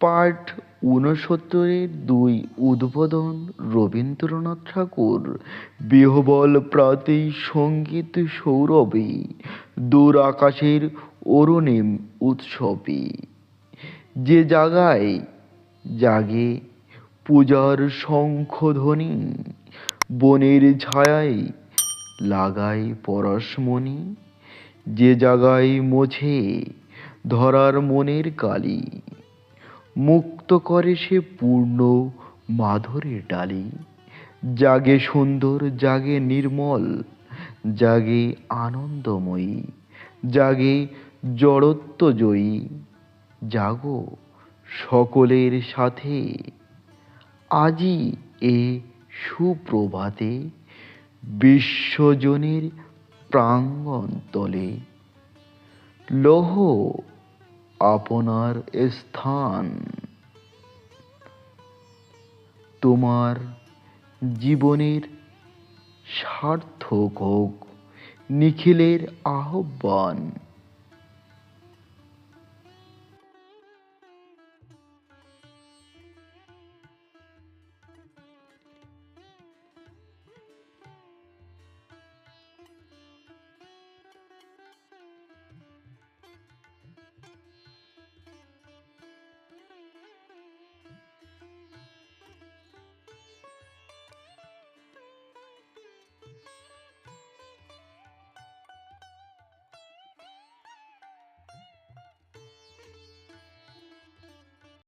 পাঠ ঊনসত্তরের দুই উদ্বোধন রবীন্দ্রনাথ ঠাকুর। বিহবল প্রাতে সংগীত সৌরভে, দূর আকাশের অরুণিম উৎসবে। যে জাগায় জাগে পূজার শঙ্খধ্বনি, বনের ছায়ায় লাগায় পরশমণি। যে জাগায় মোছে ধরার মনের কালি মুক্ত করে সে পূর্ণ মাধুরীর ডালি। জাগে সুন্দর, জাগে নির্মল, জাগে আনন্দময়ী, জাগে জড়ত্ব জয়ী জাগো সকলের সাথে। আজি এ সুপ্রভাতে বিশ্বজনের প্রাঙ্গণ তলে। লৌহ আপনার স্থান। তোমার জীবনের সার্থক হোক নিখিলের আহ্বান।